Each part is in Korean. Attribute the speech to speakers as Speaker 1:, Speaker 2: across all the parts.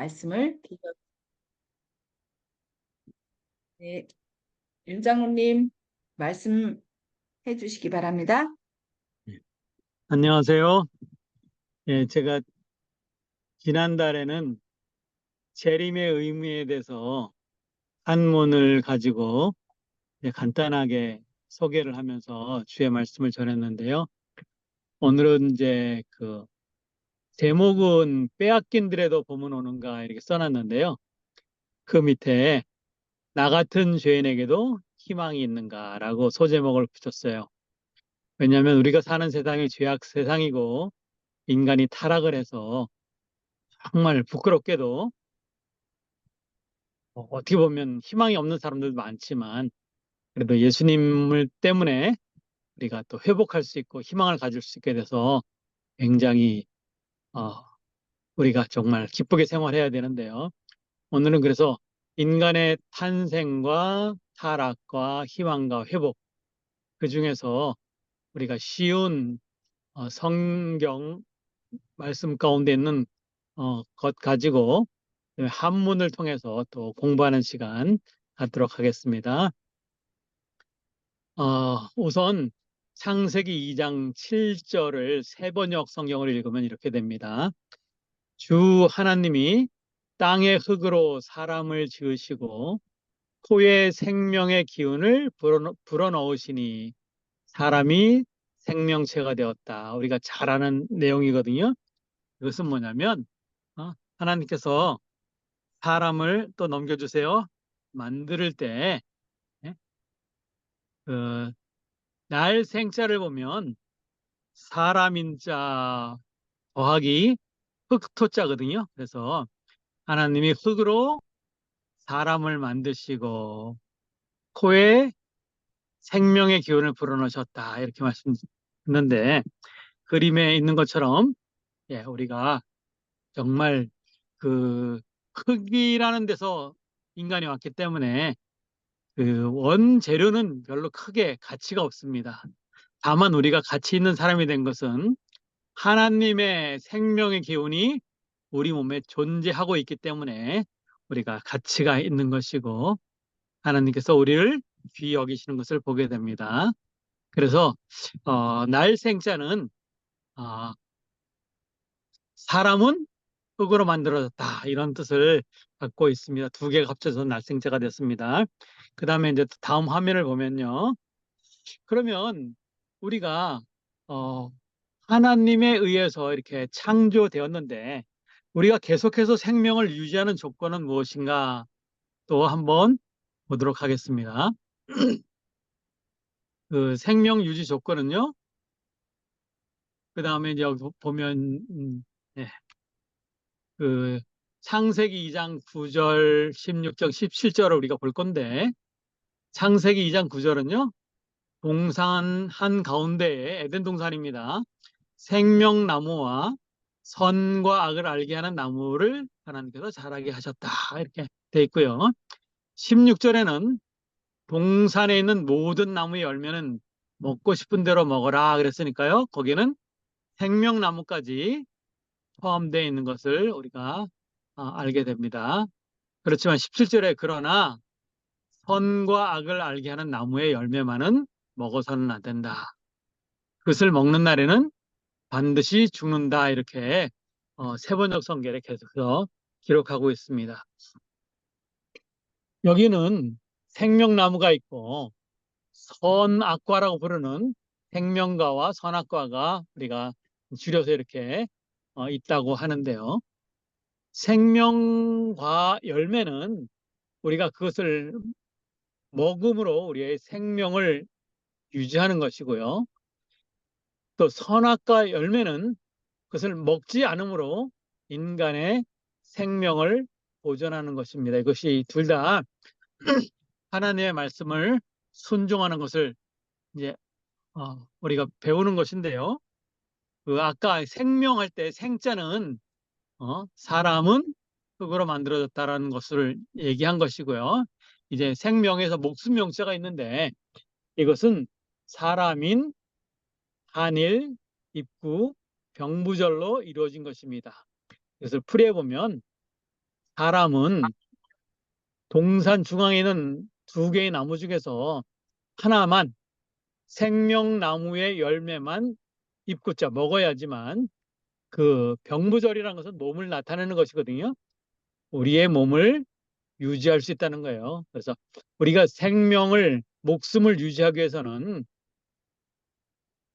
Speaker 1: 말씀을 드려 네, 윤 장로님 말씀해 주시기 바랍니다.
Speaker 2: 안녕하세요. 예, 제가 지난달에는 재림의 의미에 대해서 한문을 가지고 이제 간단하게 소개를 하면서 주의 말씀을 전했는데요. 오늘은 이제 그 제목은 빼앗긴들에도 봄은 오는가 이렇게 써놨는데요. 그 밑에 나 같은 죄인에게도 희망이 있는가라고 소제목을 붙였어요. 왜냐하면 우리가 사는 세상이 죄악 세상이고 인간이 타락을 해서 정말 부끄럽게도 어, 어떻게 보면 희망이 없는 사람들도 많지만 그래도 예수님을 때문에 우리가 또 회복할 수 있고 희망을 가질 수 있게 돼서 굉장히 어, 우리가 정말 기쁘게 생활해야 되는데요. 오늘은 그래서 인간의 탄생과 타락과 희망과 회복 그 중에서 우리가 쉬운 어, 성경 말씀 가운데 있는 어, 것 가지고 한문을 통해서 또 공부하는 시간 갖도록 하겠습니다. 어, 우선 창세기 2장 7절을 세 번역 성경을 읽으면 이렇게 됩니다. 주 하나님이 땅의 흙으로 사람을 지으시고 코에 생명의 기운을 불어, 불어넣으시니 사람이 생명체가 되었다. 우리가 잘 아는 내용이거든요. 이것은 뭐냐면 어, 하나님께서 사람을 또 넘겨주세요. 만들 때 예? 그, 날 생자를 보면 사람인 자 더하기 흙토자거든요. 그래서 하나님이 흙으로 사람을 만드시고 코에 생명의 기운을 불어넣으셨다 이렇게 말씀드렸는데 그림에 있는 것처럼 예, 우리가 정말 그 흙이라는 데서 인간이 왔기 때문에 그 원재료는 별로 크게 가치가 없습니다. 다만 우리가 가치 있는 사람이 된 것은 하나님의 생명의 기운이 우리 몸에 존재하고 있기 때문에 우리가 가치가 있는 것이고 하나님께서 우리를 귀히 여기시는 것을 보게 됩니다. 그래서 어, 날생자는 어, 사람은 흙으로 만들어졌다 이런 뜻을 갖고 있습니다. 두 개가 합쳐서 날생자가 됐습니다. 그 다음에 이제 다음 화면을 보면요. 그러면 우리가 어, 하나님에 의해서 이렇게 창조되었는데 우리가 계속해서 생명을 유지하는 조건은 무엇인가 또 한번 보도록 하겠습니다. 그 생명 유지 조건은요. 그 다음에 이제 보면 음, 네. 그 창세기 2장 9절, 16절, 17절을 우리가 볼 건데 창세기 2장 9절은요. 동산 한 가운데에 에덴 동산입니다. 생명나무와 선과 악을 알게 하는 나무를 하나님께서 자라게 하셨다. 이렇게 돼 있고요. 16절에는 동산에 있는 모든 나무의 열매는 먹고 싶은 대로 먹어라 그랬으니까요. 거기는 생명나무까지 포함되어 있는 것을 우리가 어, 알게 됩니다. 그렇지만 17절에 그러나 선과 악을 알게 하는 나무의 열매만은 먹어서는 안 된다. 그것을 먹는 날에는 반드시 죽는다 이렇게 어, 세번역 성결에 계속해서 기록하고 있습니다. 여기는 생명나무가 있고 선악과라고 부르는 생명과와 선악과가 우리가 줄여서 이렇게 어, 있다고 하는데요. 생명과 열매는 우리가 그것을 먹음으로 우리의 생명을 유지하는 것이고요. 또 선악과 열매는 그것을 먹지 않으므로 인간의 생명을 보존하는 것입니다. 이것이 둘 다 하나님의 말씀을 순종하는 것을 이제 어, 우리가 배우는 것인데요. 그 아까 생명할 때 생자는 어, 사람은 흙으로 만들어졌다라는 것을 얘기한 것이고요. 이제 생명에서 목숨 명자가 있는데 이것은 사람인 한일, 입구, 병부절로 이루어진 것입니다. 그래서 풀에 보면 사람은 동산 중앙에 있는 두 개의 나무 중에서 하나만 생명나무의 열매만 입고자 먹어야지만 그 병부절이라는 것은 몸을 나타내는 것이거든요. 우리의 몸을 유지할 수 있다는 거예요. 그래서 우리가 생명을 목숨을 유지하기 위해서는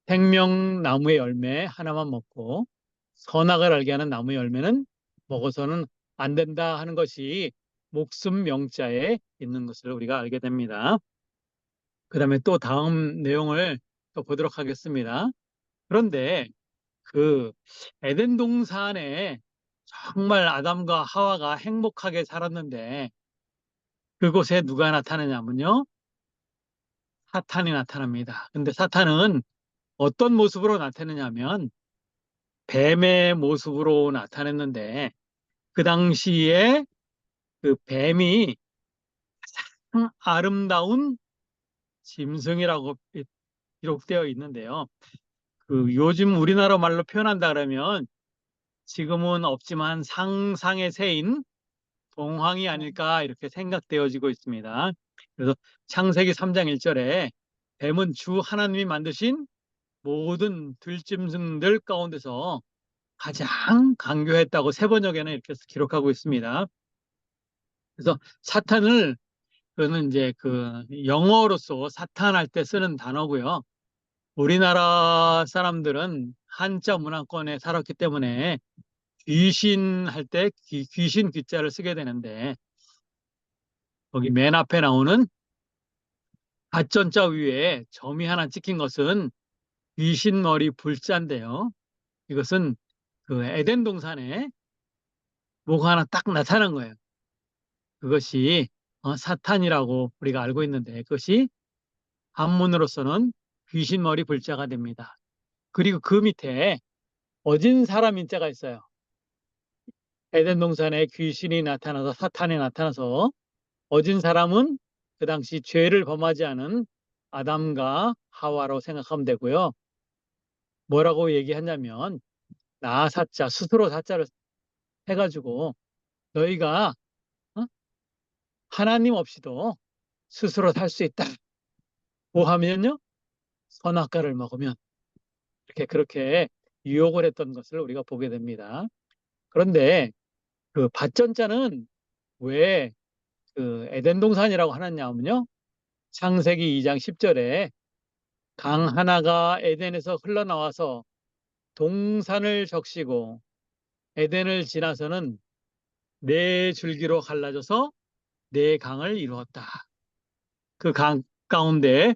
Speaker 2: 생명나무의 열매 하나만 먹고 선악을 알게 하는 나무 열매는 먹어서는 안 된다 하는 것이 목숨 명자에 있는 것을 우리가 알게 됩니다. 그 다음에 또 다음 내용을 또 보도록 하겠습니다. 그런데 그 에덴 동산에 정말 아담과 하와가 행복하게 살았는데 그곳에 누가 나타나냐면요. 사탄이 나타납니다. 근데 사탄은 어떤 모습으로 나타내냐면 뱀의 모습으로 나타냈는데 그 당시에 그 뱀이 가장 아름다운 짐승이라고 기록되어 있는데요. 그 요즘 우리나라 말로 표현한다 그러면 지금은 없지만 상상의 새인 동황이 아닐까 이렇게 생각되어지고 있습니다. 그래서 창세기 3장 1절에 뱀은 주 하나님이 만드신 모든 들짐승들 가운데서 가장 강교했다고 세 번역에는 이렇게 기록하고 있습니다. 그래서 사탄을 그는 이제 그 영어로서 사탄 할 때 쓰는 단어고요. 우리나라 사람들은 한자 문화권에 살았기 때문에 귀신 할 때 귀신 귀자를 쓰게 되는데 거기 맨 앞에 나오는 갓전자 위에 점이 하나 찍힌 것은 귀신 머리 불자인데요. 이것은 그 에덴 동산에 뭐가 하나 딱 나타난 거예요. 그것이 어, 사탄이라고 우리가 알고 있는데 그것이 한문으로서는 귀신 머리 불자가 됩니다. 그리고 그 밑에 어진 사람 인 자가 있어요. 에덴 동산에 귀신이 나타나서 사탄이 나타나서 어진 사람은 그 당시 죄를 범하지 않은 아담과 하와로 생각하면 되고요. 뭐라고 얘기하냐면 나 사자 스스로 사자를 해가지고 너희가 어? 하나님 없이도 스스로 살 수 있다. 뭐 하면요? 선악과를 먹으면 이렇게 그렇게 유혹을 했던 것을 우리가 보게 됩니다. 그런데 그 밭전자는 왜 그 에덴 동산이라고 하느냐면요. 창세기 2장 10절에 강 하나가 에덴에서 흘러나와서 동산을 적시고 에덴을 지나서는 네 줄기로 갈라져서 네 강을 이루었다. 그 강 가운데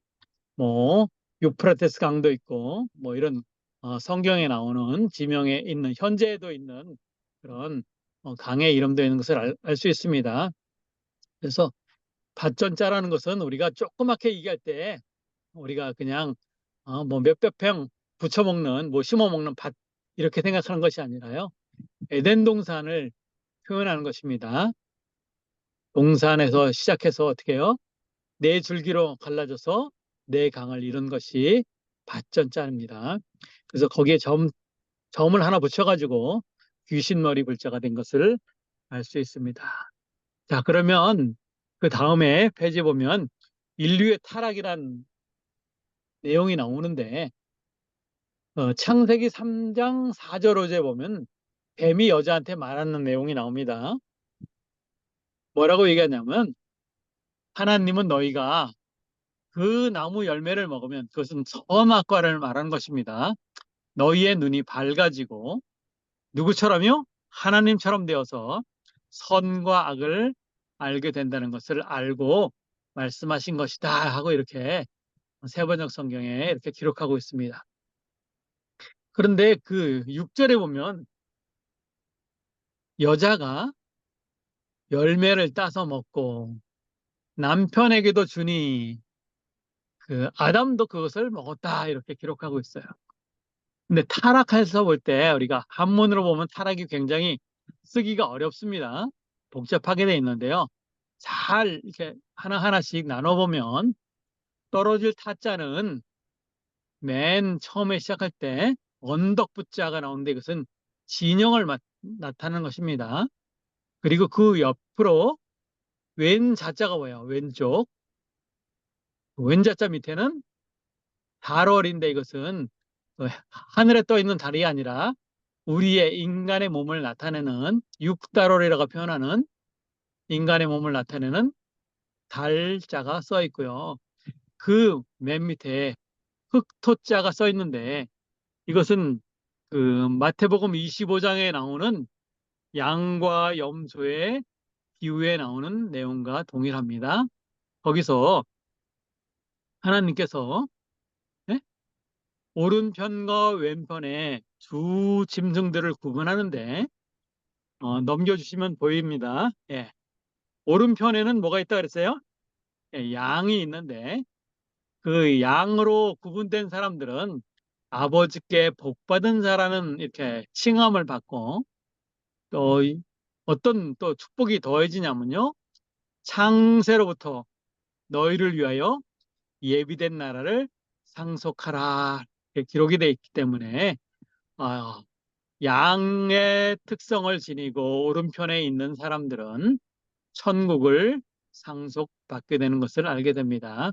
Speaker 2: 뭐 유프라테스 강도 있고 뭐 이런 어, 성경에 나오는 지명에 있는 현재에도 있는 그런 어, 강의 이름도 있는 것을 알수 있습니다. 그래서 밭전자라는 것은 우리가 조그맣게 얘기할 때 우리가 그냥 어, 뭐 몇백 평 부쳐 먹는 뭐 심어 먹는 밭 이렇게 생각하는 것이 아니라요. 에덴 동산을 표현하는 것입니다. 동산에서 시작해서 어떻게 해요? 네 줄기로 갈라져서 네 강을 이룬 것이 밭전자입니다. 그래서 거기에 점, 점을 하나 붙여가지고 귀신머리 불자가 된 것을 알 수 있습니다. 자, 그러면 그 다음에 페이지 보면 인류의 타락이란 내용이 나오는데 어, 창세기 3장 4절 5제 보면 뱀이 여자한테 말하는 내용이 나옵니다. 뭐라고 얘기하냐면 하나님은 너희가 그 나무 열매를 먹으면 그것은 선악과를 말하는 것입니다. 너희의 눈이 밝아지고 누구처럼요? 하나님처럼 되어서 선과 악을 알게 된다는 것을 알고 말씀하신 것이다 하고 이렇게 세번역 성경에 이렇게 기록하고 있습니다. 그런데 그 6절에 보면 여자가 열매를 따서 먹고 남편에게도 주니 그 아담도 그것을 먹었다 이렇게 기록하고 있어요. 근데 타락해서 볼 때 우리가 한문으로 보면 타락이 굉장히 쓰기가 어렵습니다. 복잡하게 돼 있는데요. 잘 이렇게 하나하나씩 나눠보면 떨어질 타자는 맨 처음에 시작할 때 언덕 붙자가 나오는데 이것은 진영을 나타내는 것입니다. 그리고 그 옆으로 왼 자자가 와요. 왼쪽. 왼 자자 밑에는 달월인데 이것은 그 하늘에 떠 있는 달이 아니라 우리의 인간의 몸을 나타내는 육달월이라고 표현하는 인간의 몸을 나타내는 달자가 써 있고요. 그 맨 밑에 흑토자가 써 있는데 이것은 그 마태복음 25장에 나오는 양과 염소의 비유에 나오는 내용과 동일합니다. 거기서 하나님께서 예? 오른편과 왼편에 두 짐승들을 구분하는데 어, 넘겨주시면 보입니다. 예. 오른편에는 뭐가 있다 그랬어요? 예, 양이 있는데 그 양으로 구분된 사람들은 아버지께 복받은 자라는 이렇게 칭함을 받고 또 이- 어떤 또 축복이 더해지냐면요. 창세로부터 너희를 위하여 예비된 나라를 상속하라 기록이 되어 있기 때문에 아, 양의 특성을 지니고 오른편에 있는 사람들은 천국을 상속받게 되는 것을 알게 됩니다.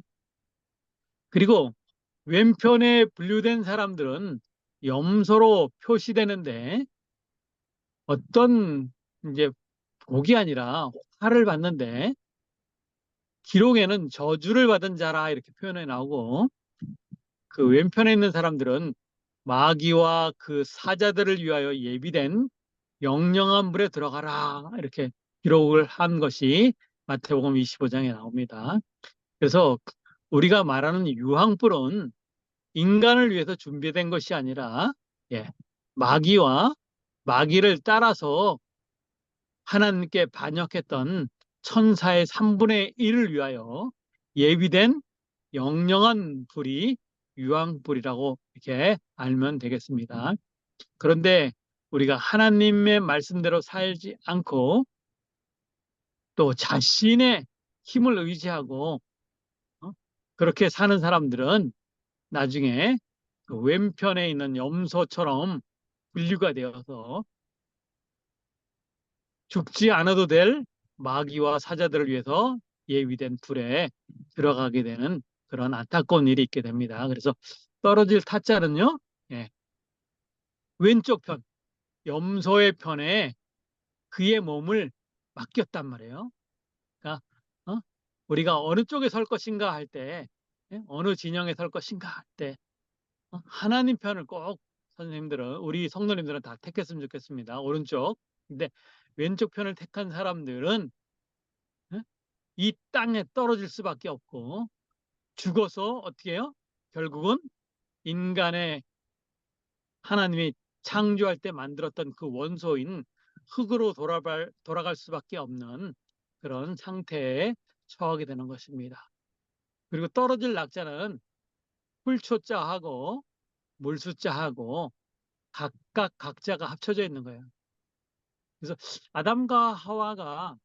Speaker 2: 그리고 왼편에 분류된 사람들은 염소로 표시되는데 어떤 이제 복이 아니라 화를 받는데 기록에는 저주를 받은 자라 이렇게 표현해 나오고 그 왼편에 있는 사람들은 마귀와 그 사자들을 위하여 예비된 영영한 불에 들어가라 이렇게 기록을 한 것이 마태복음 25장에 나옵니다. 그래서 우리가 말하는 유황불은 인간을 위해서 준비된 것이 아니라 예, 마귀와 마귀를 따라서 하나님께 반역했던 천사의 3분의 1을 위하여 예비된 영영한 불이 유황불이라고 이렇게 알면 되겠습니다. 그런데 우리가 하나님의 말씀대로 살지 않고 또 자신의 힘을 의지하고 어? 그렇게 사는 사람들은 나중에 그 왼편에 있는 염소처럼 분류가 되어서 죽지 않아도 될 마귀와 사자들을 위해서 예비된 불에 들어가게 되는 그런 안타까운 일이 있게 됩니다. 그래서 떨어질 타자는요, 예, 왼쪽 편, 염소의 편에 그의 몸을 맡겼단 말이에요. 그러니까 어? 우리가 어느 쪽에 설 것인가 할 때, 예? 어느 진영에 설 것인가 할 때, 어? 하나님 편을 꼭 선생님들은 우리 성도님들은 다 택했으면 좋겠습니다. 오른쪽. 근데 왼쪽 편을 택한 사람들은 예? 이 땅에 떨어질 수밖에 없고 죽어서 어떻게 해요? 결국은 인간의 하나님이 창조할 때 만들었던 그 원소인 흙으로 돌아갈, 돌아갈 수밖에 없는 그런 상태에 처하게 되는 것입니다. 그리고 떨어질 낙자는 풀초자하고 물수자하고 각각 각자가 합쳐져 있는 거예요. 그래서 아담과 하와가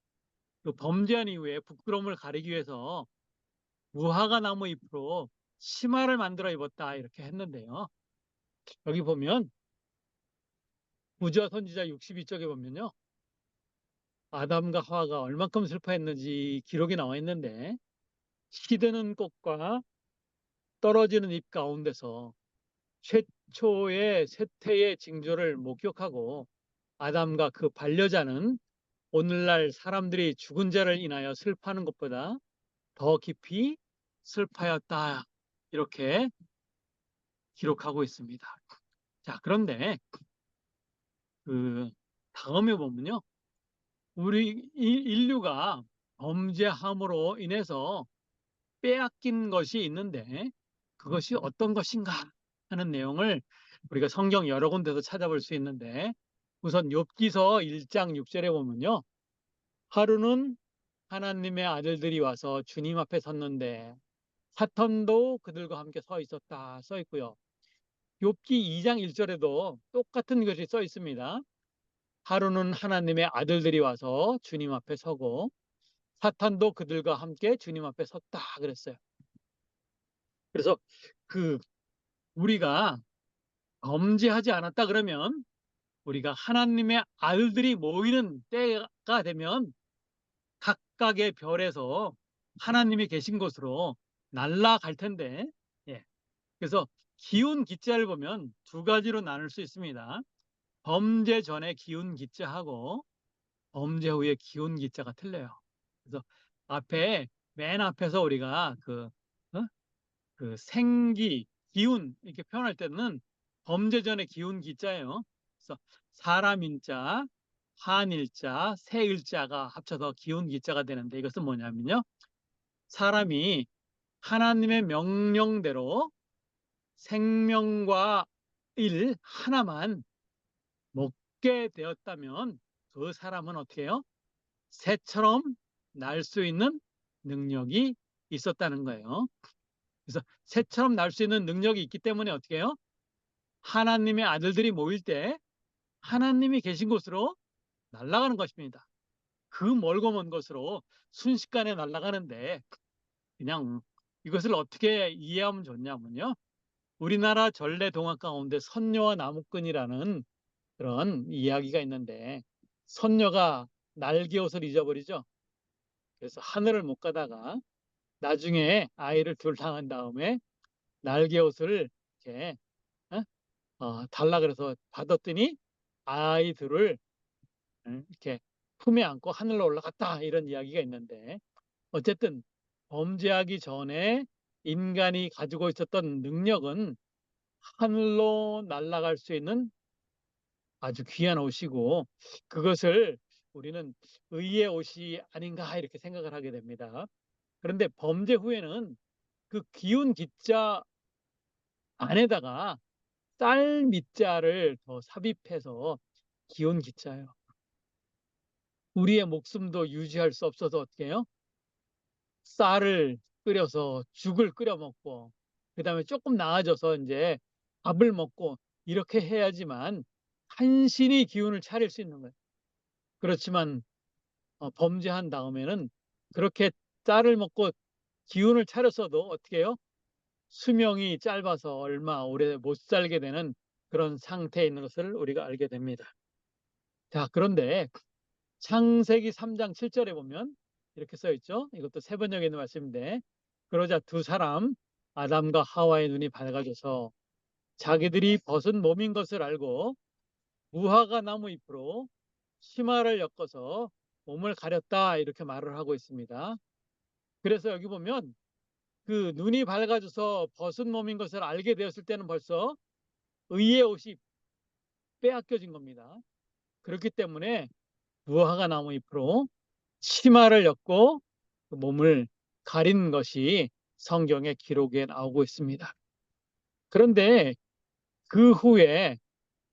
Speaker 2: 그 범죄한 이후에 부끄러움을 가리기 위해서 무화과 나무 잎으로 치마를 만들어 입었다 이렇게 했는데요. 여기 보면 부자 선지자 62쪽에 보면요. 아담과 하와가 얼만큼 슬퍼했는지 기록이 나와 있는데 시드는 꽃과 떨어지는 잎 가운데서 최초의 쇠퇴의 징조를 목격하고 아담과 그 반려자는 오늘날 사람들이 죽은 자를 인하여 슬퍼하는 것보다 더 깊이 슬퍼였다. 이렇게 기록하고 있습니다. 자, 그런데 그 다음에 보면요. 우리 이- 인류가 범죄함으로 인해서 빼앗긴 것이 있는데 그것이 어떤 것인가 하는 내용을 우리가 성경 여러 군데서 찾아볼 수 있는데 우선 욥기서 1장 6절에 보면요. 하루는 하나님의 아들들이 와서 주님 앞에 섰는데 사탄도 그들과 함께 서 있었다 써 있고요. 욥기 2장 1절에도 똑같은 것이 써 있습니다. 하루는 하나님의 아들들이 와서 주님 앞에 서고 사탄도 그들과 함께 주님 앞에 섰다 그랬어요. 그래서 그 우리가 범죄하지 않았다 그러면 우리가 하나님의 아들들이 모이는 때가 되면 각각의 별에서 하나님이 계신 곳으로 날아갈 텐데, 예. 그래서 기운 기자를 보면 두 가지로 나눌 수 있습니다. 범죄 전에 기운 기자하고 범죄 후에 기운 기자가 틀려요. 그래서 앞에 맨 앞에서 우리가 그, 어? 그 생기, 기운 이렇게 표현할 때는 범죄 전에 기운 기자예요. 그래서 사람 인자, 한일자, 세일자가 합쳐서 기운 기자가 되는데 이것은 뭐냐면요. 사람이 하나님의 명령대로 생명과 일 하나만 먹게 되었다면 그 사람은 어떻게 해요? 새처럼 날 수 있는 능력이 있었다는 거예요. 그래서 새처럼 날 수 있는 능력이 있기 때문에 어떻게 해요? 하나님의 아들들이 모일 때 하나님이 계신 곳으로 날아가는 것입니다. 그 멀고 먼 곳으로 순식간에 날아가는데 그냥 이것을 어떻게 이해하면 좋냐면요. 우리나라 전래 동화 가운데 선녀와 나무꾼이라는 그런 이야기가 있는데 선녀가 날개 옷을 잊어버리죠. 그래서 하늘을 못 가다가 나중에 아이를 둘 당한 다음에 날개 옷을 이렇게 어? 어, 달라 그래서 받았더니 아이들을 음, 이렇게 품에 안고 하늘로 올라갔다 이런 이야기가 있는데 어쨌든 범죄하기 전에 인간이 가지고 있었던 능력은 하늘로 날아갈 수 있는 아주 귀한 옷이고 그것을 우리는 의의 옷이 아닌가 이렇게 생각을 하게 됩니다. 그런데 범죄 후에는 그 기운 기자 안에다가 쌀 밑자를 더 삽입해서 기운 기자예요. 우리의 목숨도 유지할 수 없어서 어떻게 해요? 쌀을 끓여서 죽을 끓여 먹고 그 다음에 조금 나아져서 이제 밥을 먹고 이렇게 해야지만 한신이 기운을 차릴 수 있는 거예요. 그렇지만 어, 범죄한 다음에는 그렇게 쌀을 먹고 기운을 차렸어도 어떻게 해요? 수명이 짧아서 얼마 오래 못 살게 되는 그런 상태에 있는 것을 우리가 알게 됩니다. 자, 그런데 창세기 3장 7절에 보면 이렇게 써 있죠. 이것도 세 번역에 있는 말씀인데 그러자 두 사람 아담과 하와의 눈이 밝아져서 자기들이 벗은 몸인 것을 알고 무화과 나무 잎으로 치마를 엮어서 몸을 가렸다 이렇게 말을 하고 있습니다. 그래서 여기 보면 그 눈이 밝아져서 벗은 몸인 것을 알게 되었을 때는 벌써 의의 옷이 빼앗겨진 겁니다. 그렇기 때문에 무화과 나무 잎으로 치마를 엮고 그 몸을 가린 것이 성경의 기록에 나오고 있습니다. 그런데 그 후에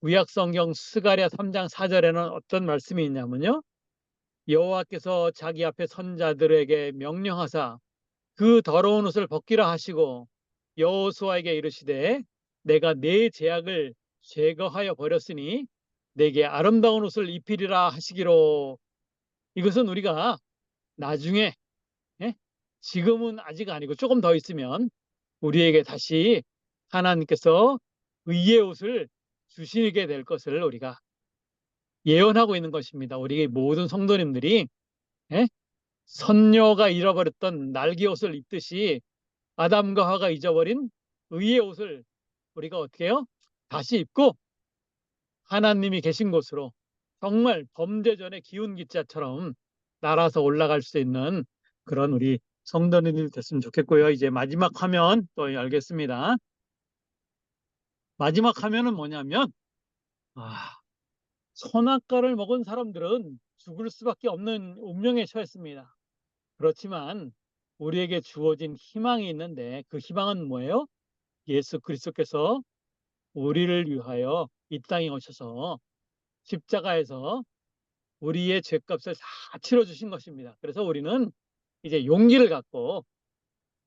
Speaker 2: 구약 성경 스가랴 3장 4절에는 어떤 말씀이 있냐면요. 여호와께서 자기 앞에 선자들에게 명령하사 그 더러운 옷을 벗기라 하시고 여호수아에게 이르시되 내가 내 제약을 제거하여 버렸으니 내게 아름다운 옷을 입히리라 하시기로 이것은 우리가 나중에 예? 지금은 아직 아니고 조금 더 있으면 우리에게 다시 하나님께서 의의 옷을 주시게 될 것을 우리가 예언하고 있는 것입니다. 우리 모든 성도님들이 예? 선녀가 잃어버렸던 날개 옷을 입듯이 아담과 하가 잊어버린 의의 옷을 우리가 어떻게 해요? 다시 입고 하나님이 계신 곳으로 정말 범죄 전의 기운 기자처럼 날아서 올라갈 수 있는 그런 우리 성도님들이 됐으면 좋겠고요. 이제 마지막 화면 또 알겠습니다. 마지막 화면은 뭐냐면 아, 선악과를 먹은 사람들은 죽을 수밖에 없는 운명에 처했습니다. 그렇지만 우리에게 주어진 희망이 있는데 그 희망은 뭐예요? 예수 그리스도께서 우리를 위하여 이 땅에 오셔서 십자가에서 우리의 죄값을 다 치러 주신 것입니다. 그래서 우리는 이제 용기를 갖고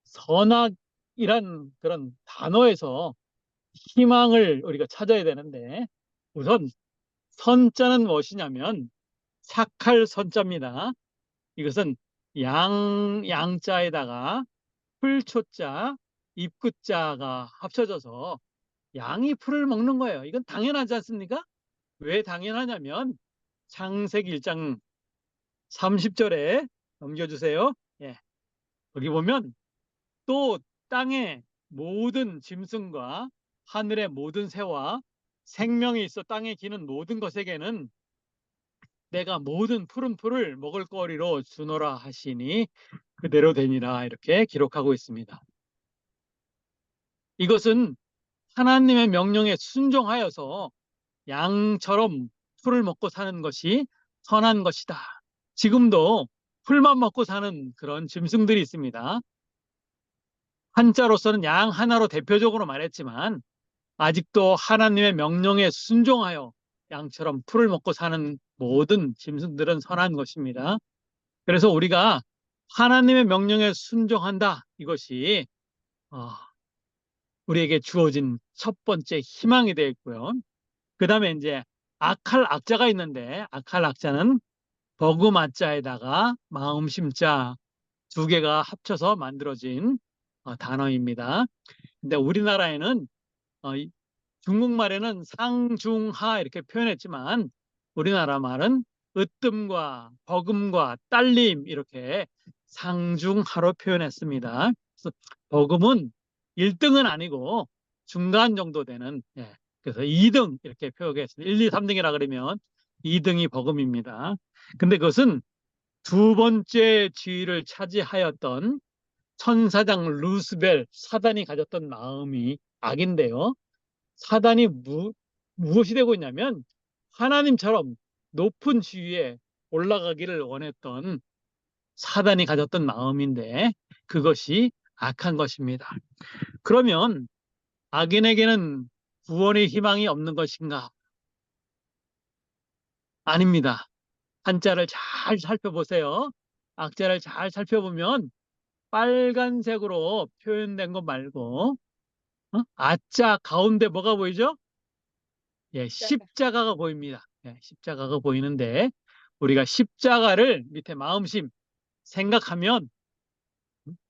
Speaker 2: 선악이란 그런 단어에서 희망을 우리가 찾아야 되는데 우선 선자는 무엇이냐면 착할 선자입니다. 이것은 양, 양자에다가 풀초자, 입구자가 합쳐져서 양이 풀을 먹는 거예요. 이건 당연하지 않습니까? 왜 당연하냐면 창세기 1장 30절에 넘겨주세요. 예. 거기 보면 또 땅의 모든 짐승과 하늘의 모든 새와 생명이 있어 땅에 기는 모든 것에게는 내가 모든 푸른 풀을 먹을 거리로 주노라 하시니 그대로 되니라 이렇게 기록하고 있습니다. 이것은 하나님의 명령에 순종하여서 양처럼 풀을 먹고 사는 것이 선한 것이다. 지금도 풀만 먹고 사는 그런 짐승들이 있습니다. 한자로서는 양 하나로 대표적으로 말했지만 아직도 하나님의 명령에 순종하여 양처럼 풀을 먹고 사는 모든 짐승들은 선한 것입니다. 그래서 우리가 하나님의 명령에 순종한다. 이것이 어, 우리에게 주어진 첫 번째 희망이 되어 있고요. 그 다음에 이제 악할 악자가 있는데 악할 악자는 버금 아자에다가 마음 심자 두 개가 합쳐서 만들어진 어, 단어입니다. 근데 우리나라에는 어, 이 중국말에는 상중하 이렇게 표현했지만 우리나라 말은 으뜸과 버금과 딸림 이렇게 상중하로 표현했습니다. 그래서 버금은 1등은 아니고 중간 정도 되는 예, 그래서 2등 이렇게 표현했습니다. 1, 2, 3등이라 그러면 2등이 버금입니다. 근데 그것은 두 번째 지위를 차지하였던 천사장 루스벨 사단이 가졌던 마음이 악인데요. 사단이 무, 무엇이 되고 있냐면 하나님처럼 높은 지위에 올라가기를 원했던 사단이 가졌던 마음인데 그것이 악한 것입니다. 그러면 악인에게는 구원의 희망이 없는 것인가? 아닙니다. 한자를 잘 살펴보세요. 악자를 잘 살펴보면 빨간색으로 표현된 것 말고 어? 아자 가운데 뭐가 보이죠? 예, 십자가가 보입니다. 예, 십자가가 보이는데 우리가 십자가를 밑에 마음심 생각하면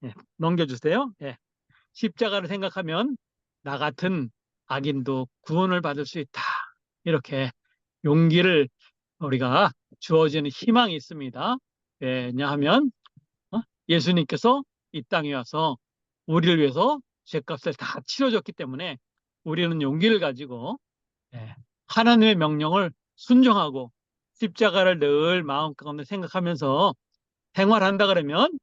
Speaker 2: 예, 넘겨주세요. 예, 십자가를 생각하면 나 같은 악인도 구원을 받을 수 있다. 이렇게 용기를 우리가 주어지는 희망이 있습니다. 왜냐하면 어? 예수님께서 이 땅에 와서 우리를 위해서 죄값을 다 치러줬기 때문에 우리는 용기를 가지고 예, 하나님의 명령을 순종하고 십자가를 늘 마음 가운데 생각하면서 생활한다 그러면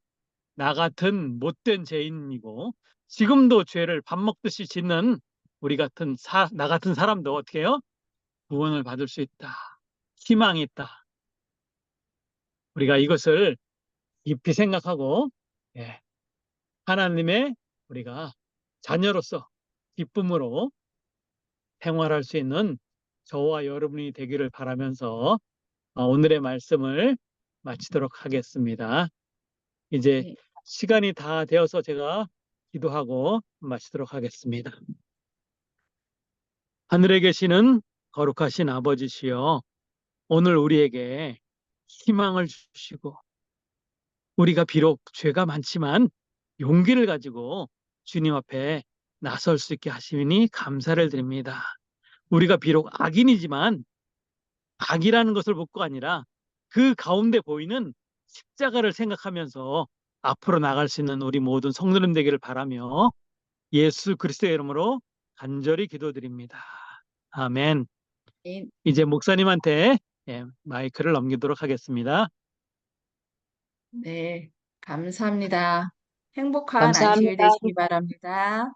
Speaker 2: 나 같은 못된 죄인이고 지금도 죄를 밥 먹듯이 짓는 우리 같은 사, 나 같은 사람도 어떻게 해요? 구원을 받을 수 있다. 희망이 있다. 우리가 이것을 깊이 생각하고 예, 하나님의 우리가 자녀로서 기쁨으로 생활할 수 있는 저와 여러분이 되기를 바라면서 어, 오늘의 말씀을 마치도록 하겠습니다. 이제
Speaker 1: 네.
Speaker 2: 시간이 다 되어서 제가 기도하고 마치도록 하겠습니다. 하늘에 계시는 거룩하신 아버지시여, 오늘 우리에게 희망을 주시고, 우리가 비록 죄가 많지만 용기를 가지고 주님 앞에 나설 수 있게 하시니 감사를 드립니다. 우리가 비록 악인이지만 악이라는 것을 묻고 아니라 그 가운데 보이는 십자가를 생각하면서 앞으로 나갈 수 있는 우리 모든 성도님 되기를 바라며 예수 그리스도의 이름으로 간절히 기도드립니다. 아멘.
Speaker 1: 네.
Speaker 2: 이제 목사님한테 예, 마이크를 넘기도록 하겠습니다.
Speaker 1: 네, 감사합니다. 행복한 안식일
Speaker 3: 감사합니다.
Speaker 1: 되시기 바랍니다.